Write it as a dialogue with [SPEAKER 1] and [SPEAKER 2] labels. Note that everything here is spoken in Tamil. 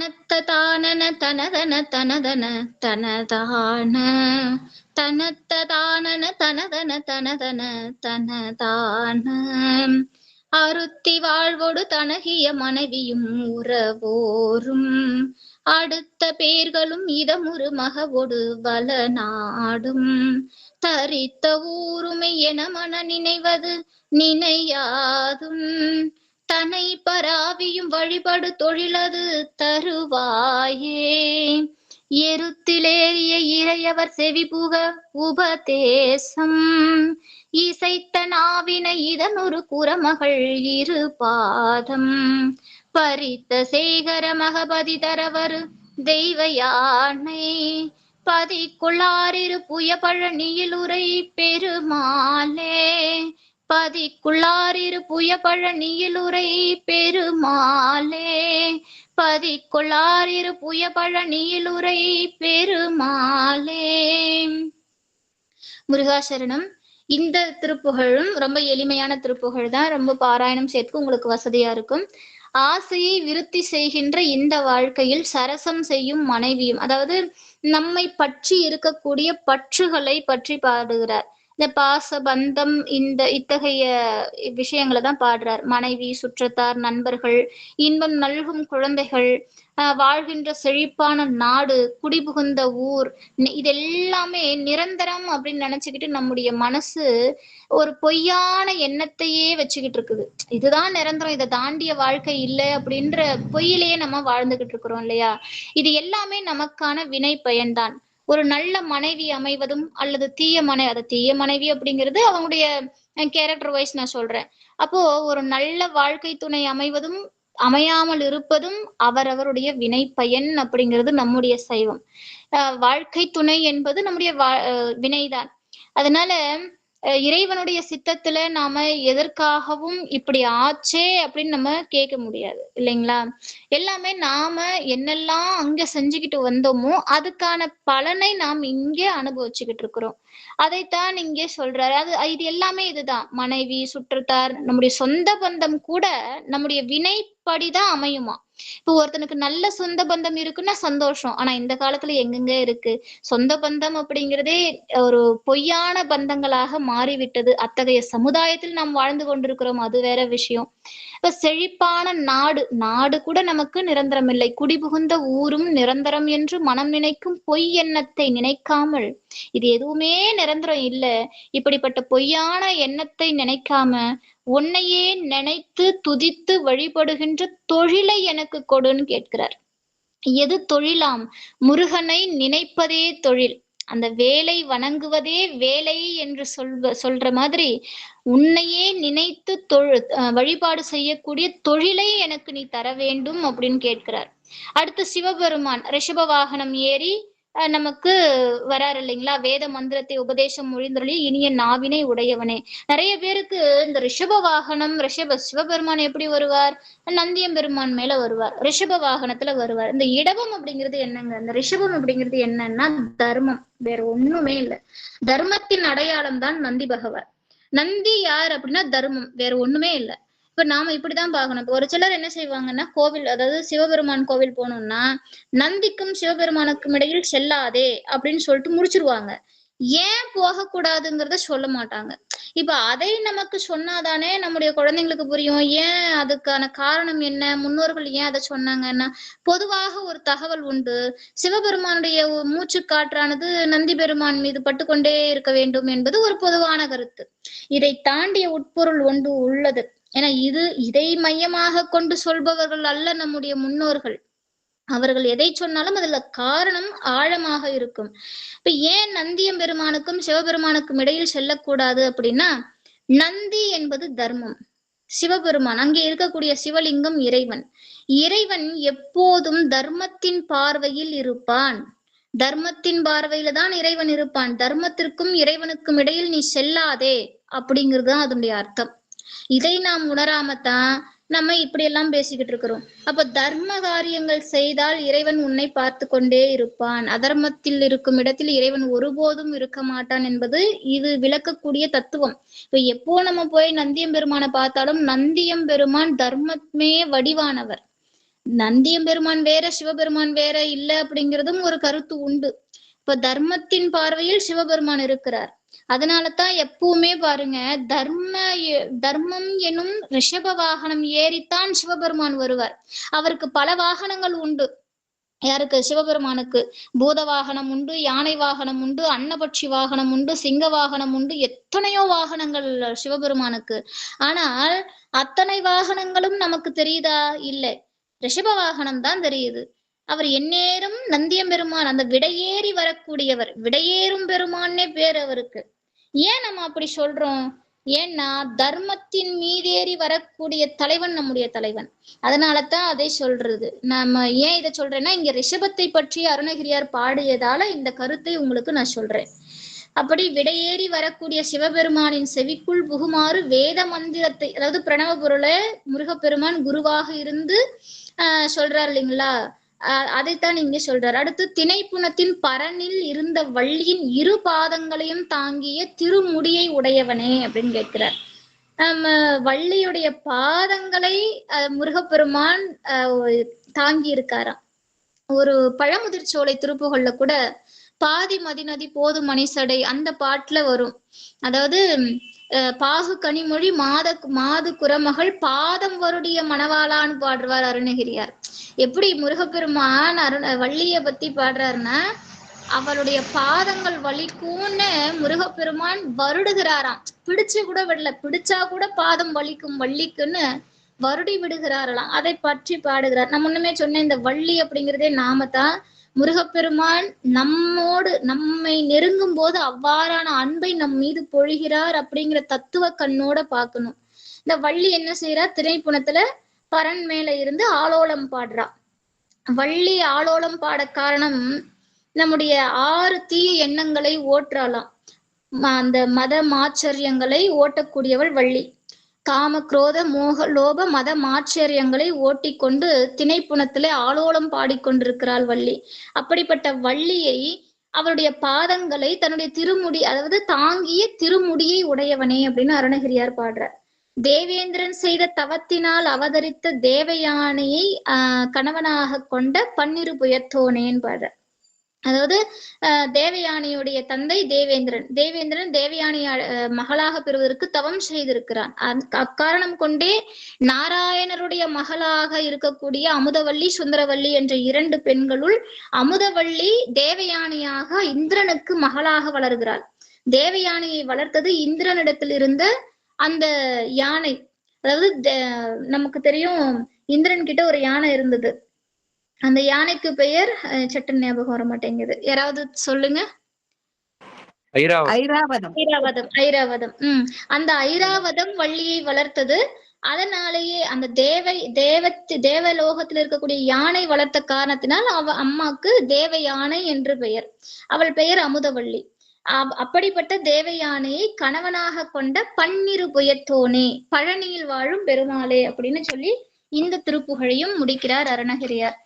[SPEAKER 1] தனத்த தானன தனதன தனதன தனதான. தனத்த தானன தனதன தனதன தனதான. அருத்தி வாழ்வோடு தனகிய மனைவியும் உறவோரும். அடுத்த பேர்களும் இதமுறு மகவோடு வல நாடும் தரித்த ஊருமை என மன நினைவது நினையாதும். தனை பராவியும் வழிபடு தொழிலது தருவாயே. எருத்திலேறிய இறையவர் செவிபுக உபதேசம். இசைத்த நாவின இதனொரு குரமகள் இரு பாதம். பரித்த சேகர மகபதி தரவர் தெய்வ யானை. பதிக்குள்ளாரிரு புயபழனியில் உரை பெருமாளே. பதிக்குள்ளாரிரு புயபழனியிலுரை பெருமாளே. பதிக்குள்ளாரிரு புயபழனியிலுரை பெருமாளே. முருகாசரணம் இந்த திருப்புகழும் ரொம்ப எளிமையான திருப்புகழ் தான் ரொம்ப பாராயணம் சேர்த்து உங்களுக்கு வசதியா இருக்கும். ஆசையை விருத்தி செய்கின்ற இந்த வாழ்க்கையில் சரசம் செய்யும் மனைவியும் அதாவது நம்மை பற்றி இருக்கக்கூடிய பற்றுகளை பற்றி பாடுகிறார். இந்த பாச பந்தம் இந்த இத்தகைய விஷயங்களை தான் பாடுறார். மனைவி சுற்றத்தார் நண்பர்கள் இன்பம் நல்கும் குழந்தைகள் வாழ்கின்ற செழிப்பான நாடு குடிபுகுந்த ஊர் இதெல்லாமே இது எல்லாமே நிரந்தரம் அப்படின்னு நினைச்சுக்கிட்டு நம்முடைய மனசு ஒரு பொய்யான எண்ணத்தையே வச்சுக்கிட்டு இருக்குது. இதுதான் நிரந்தரம் இதை தாண்டிய வாழ்க்கை இல்லை அப்படின்ற பொய்யிலேயே நம்ம வாழ்ந்துகிட்டு இருக்கிறோம் இல்லையா? இது எல்லாமே நமக்கான வினை பயன்தான். ஒரு நல்ல மனைவி அமைவதும் அல்லது தீய மனை அது தீய மனைவி அப்படிங்கிறது அவங்களுடைய கேரக்டர் வைஸ் நான் சொல்றேன். அப்போ ஒரு நல்ல வாழ்க்கை துணை அமைவதும் அமையாமல் இருப்பதும் அவரவருடைய வினை பயன் அப்படிங்கிறது நம்முடைய சைவம். வாழ்க்கை துணை என்பது நம்முடைய வா- வினைதான். அதனால இறைவனுடைய சித்தத்துல நாம எதற்காகவும் இப்படி ஆச்சே அப்படின்னு நம்ம கேட்க முடியாது இல்லைங்களா? எல்லாமே நாம என்னெல்லாம் அங்க செஞ்சுக்கிட்டு வந்தோமோ அதுக்கான பலனை நாம் இங்கே அனுபவிச்சுக்கிட்டு இருக்கிறோம். அதைத்தான் இங்கே சொல்றாரு. அது இது எல்லாமே இதுதான். மனைவி சுற்றத்தார் நம்முடைய சொந்த பந்தம் கூட நம்முடைய வினை வினைப்படிதான் அமையுமா? இப்போ ஒருத்தனுக்கு நல்ல சொந்த பந்தம் இருக்குன்னா சந்தோஷம். ஆனா இந்த காலத்துல எங்கெங்க இருக்கு? சொந்த பந்தம் அப்படிங்கிறதே ஒரு பொய்யான பந்தங்களாக மாறிவிட்டது. அத்தகைய சமுதாயத்தில் நாம் வாழ்ந்து கொண்டிருக்கிறோம். அது வேற விஷயம். இப்ப செழிப்பான நாடு. நாடு கூட நமக்கு நிரந்தரம் இல்லை குடிபுகுந்த ஊரும் நிரந்தரம் என்று மனம் நினைக்கும் பொய் எண்ணத்தை நினைக்காமல். இது எதுவுமே நிரந்தரம் இல்ல. இப்படிப்பட்ட பொய்யான எண்ணத்தை நினைக்காம உன்னையே நினைத்து துதித்து வழிபடுகின்ற தொழிலை எனக்கு கொடுன்னு கேட்கிறார். எது தொழிலாம்? முருகனை நினைப்பதே தொழில். அந்த வேலை வணங்குவதே வேலை என்று சொல்வ சொல்ற மாதிரி உன்னையே நினைத்து தொழு வழிபாடு செய்யக்கூடிய தொழிலை எனக்கு நீ தர வேண்டும் அப்படின்னு கேட்கிறார். அடுத்து சிவபெருமான் ரிஷப வாகனம் ஏறி நமக்கு வராரு இல்லைங்களா? வேத மந்திரத்தை உபதேசம் மொழிந்தொழி இனிய நாவினை உடையவனே. நிறைய பேருக்கு இந்த ரிஷப வாகனம் ரிஷப சிவபெருமான் எப்படி வருவார்? நந்தியம் பெருமான் மேல வருவார். ரிஷப வாகனத்துல வருவார். இந்த இடவம் அப்படிங்கிறது என்னங்க? இந்த ரிஷபம் அப்படிங்கிறது என்னன்னா தர்மம். வேற ஒண்ணுமே இல்ல. தர்மத்தின் அடையாளம் தான் நந்தி பகவான். நந்தி யார் அப்படின்னா தர்மம். வேற ஒண்ணுமே இல்ல. இப்ப நாம இப்படிதான் பார்க்கணும். ஒரு சிலர் என்ன செய்வாங்கன்னா கோவில் அதாவது சிவபெருமான் கோவில் போனோம்னா நந்திக்கும் சிவபெருமானுக்கும் இடையில் செல்லாதே அப்படின்னு சொல்லிட்டு முடிச்சிருவாங்க. ஏன் போகக்கூடாதுங்கிறத சொல்ல மாட்டாங்க. இப்ப அதை நமக்கு சொன்னாதானே நம்முடைய குழந்தைங்களுக்கு புரியும். ஏன் அதுக்கான காரணம் என்ன? முன்னோர்கள் ஏன் அதை சொன்னாங்கன்னா பொதுவாக ஒரு தகவல் உண்டு. சிவபெருமானுடைய மூச்சு காற்றானது நந்தி பெருமான் மீது பட்டுக்கொண்டே இருக்க வேண்டும் என்பது ஒரு பொதுவான கருத்து. இதை தாண்டிய உட்பொருள் ஒன்று உள்ளது. ஏன்னா இது இதை மையமாக கொண்டு சொல்பவர்கள் அல்ல நம்முடைய முன்னோர்கள். அவர்கள் எதை சொன்னாலும் அதுல காரணம் ஆழமாக இருக்கும். இப்ப ஏன் நந்தியம் பெருமானுக்கும் சிவபெருமானுக்கும் இடையில் செல்லக்கூடாது அப்படின்னா நந்தி என்பது தர்மம். சிவபெருமான் அங்கே இருக்கக்கூடிய சிவலிங்கம் இறைவன். இறைவன் எப்போதும் தர்மத்தின் பார்வையில் இருப்பான். தர்மத்தின் பார்வையில தான் இறைவன் இருப்பான். தர்மத்திற்கும் இறைவனுக்கும் இடையில் நீ செல்லாதே அப்படிங்கிறது தான் அதனுடைய அர்த்தம். இதை நாம் உணராமத்தான் நம்ம இப்படி எல்லாம் பேசிக்கிட்டு இருக்கிறோம். அப்ப தர்ம காரியங்கள் செய்தால் இறைவன் உன்னை பார்த்து கொண்டே இருப்பான். அதர்மத்தில் இருக்கும் இடத்தில் இறைவன் ஒருபோதும் இருக்க மாட்டான் என்பது இது விளக்கக்கூடிய தத்துவம். இப்ப எப்போ நம்ம போய் நந்தியம் பெருமானை பார்த்தாலும் நந்தியம் பெருமான் தர்மமே வடிவானவர். நந்தியம்பெருமான் வேற சிவபெருமான் வேற இல்ல அப்படிங்கிறதும் ஒரு கருத்து உண்டு. இப்ப தர்மத்தின் பார்வையில் சிவபெருமான் இருக்கிறார். அதனாலதான் எப்பவுமே பாருங்க தர்ம தர்மம் எனும் ரிஷப வாகனம் ஏறித்தான் சிவபெருமான் வருவார். அவருக்கு பல வாகனங்கள் உண்டு. யாருக்கு? சிவபெருமானுக்கு. பூத வாகனம் உண்டு யானை வாகனம் உண்டு அன்னபட்சி வாகனம் உண்டு சிங்க வாகனம் உண்டு எத்தனையோ வாகனங்கள் சிவபெருமானுக்கு. ஆனால் அத்தனை வாகனங்களும் நமக்கு தெரியுதா? இல்லை. ரிஷப வாகனம் தான் தெரியுது. அவர் எந்நேரம் நந்தியம்பெருமான் அந்த விடையேறி வரக்கூடியவர். விடையேறும் பெருமான்னே பேர் அவருக்கு. ஏன் நம்ம அப்படி சொல்றோம்? ஏன்னா தர்மத்தின் மீதேறி வரக்கூடிய தலைவன் நம்முடைய தலைவன். அதனாலதான் அதை சொல்றது. நம்ம ஏன் இதை சொல்றேன்னா இங்க ரிஷபத்தை பற்றி அருணகிரியார் பாடியதால இந்த கருத்தை உங்களுக்கு நான் சொல்றேன். அப்படி விடையேறி வரக்கூடிய சிவபெருமானின் செவிக்குள் புகுமாறு வேத மந்திரத்தை அதாவது பிரணவ பொருளை முருகப்பெருமான் குருவாக இருந்து ஆஹ் சொல்றாரு இல்லைங்களா? அதைத்தான் இங்க சொல்றார். அடுத்து திணைப்புணத்தின் பரனில் இருந்த வள்ளியின் இரு பாதங்களையும் தாங்கிய திருமுடியை உடையவனே அப்படின்னு கேட்கிறார். நம்ம வள்ளியுடைய பாதங்களை முருகப்பெருமான் ஆஹ் தாங்கி இருக்காராம் ஒரு பழமுதிர் சோலை திருப்புகள்ல கூட பாதி மதிநதி போதும் மணிசடை அந்த பாட்டுல வரும். அதாவது அஹ் பாகு கனிமொழி மாத மாது குரமகள் பாதம் வருடைய மணவாளான்னு பாடுவார் அருணகிரியார். எப்படி முருகப்பெருமான் அருண வள்ளிய பத்தி பாடுறாருன்னா அவளுடைய பாதங்கள் வலிக்கும்னு முருகப்பெருமான் வருடுகிறாராம். பிடிச்சு கூட விடல பிடிச்சா கூட பாதம் வலிக்கும் வள்ளிக்குன்னு வருடி விடுகிறாரலாம் அதை பற்றி பாடுகிறார். நான் முன்னமே சொன்ன இந்த வள்ளி அப்படிங்கிறதே நாம தான் முருகப்பெருமான் நம்மோடு நம்மை நெருங்கும் போது அவ்வாறான அன்பை நம் மீது பொழிகிறார் அப்படிங்கிற தத்துவ கண்ணோட பார்க்கணும். இந்த வள்ளி என்ன செய்யறா திரைப்புணத்துல பரன் மேல இருந்து ஆலோலம் பாடுறா. வள்ளி ஆலோலம் பாட காரணம் நம்முடைய ஆறு தீய எண்ணங்களை ஓட்டுறாளாம் ம- அந்த மத மாச்சரியங்களை ஓட்டக்கூடியவள் வள்ளி. காம குரோத மோக லோப மத மாச்சரியங்களை ஓட்டிக்கொண்டு திணைப்புணத்திலே ஆலோலம் பாடிக்கொண்டிருக்கிறாள் வள்ளி. அப்படிப்பட்ட வள்ளியை அவருடைய பாதங்களை தன்னுடைய திருமுடி அதாவது தாங்கிய திருமுடியை உடையவனே அப்படின்னு அருணகிரியார் பாடுறார். தேவேந்திரன் செய்த தவத்தினால் அவதரித்த தேவயானையை ஆஹ் கணவனாக கொண்ட பன்னிரு புயத்தோனேன் பாடுறார் அதாவது ஆஹ் தேவயானியுடைய தந்தை தேவேந்திரன். தேவேந்திரன் தேவயானி மகளாக பெறுவதற்கு தவம் செய்திருக்கிறான். அக்- அக்காரணம் கொண்டே நாராயணருடைய மகளாக இருக்கக்கூடிய அமுதவள்ளி சுந்தரவள்ளி என்ற இரண்டு பெண்களுள் அமுதவள்ளி தேவயானியாக இந்திரனுக்கு மகளாக வளர்கிறாள். தேவயானியை வளர்த்தது இந்திரனிடத்தில் இருந்த அந்த யானை அதாவது நமக்கு தெரியும் இந்திரன் கிட்ட ஒரு யானை இருந்தது. அந்த யானைக்கு பெயர் அஹ், சட்டுன்னு ஞாபகம் வர மாட்டேங்குது யாராவது சொல்லுங்க?
[SPEAKER 2] ஐராவதம்.
[SPEAKER 3] ஐராவதம்.
[SPEAKER 1] ஐராவதம் உம் அந்த ஐராவதம் வள்ளியை வளர்த்தது. அதனாலேயே அந்த தேவை தேவத்து தேவலோகத்தில் இருக்கக்கூடிய யானை வளர்த்த காரணத்தினால் அவ அம்மாக்கு தேவ யானை என்று பெயர். அவள் பெயர் அமுதவள்ளி. அப்படிப்பட்ட தேவயானையை கணவனாக கொண்ட பன்னிரு புயத்தோனே பழனியில் வாழும் பெருமாளே அப்படின்னு சொல்லி இந்த திருப்புகழையும் முடிக்கிறார் அருணகிரியார்.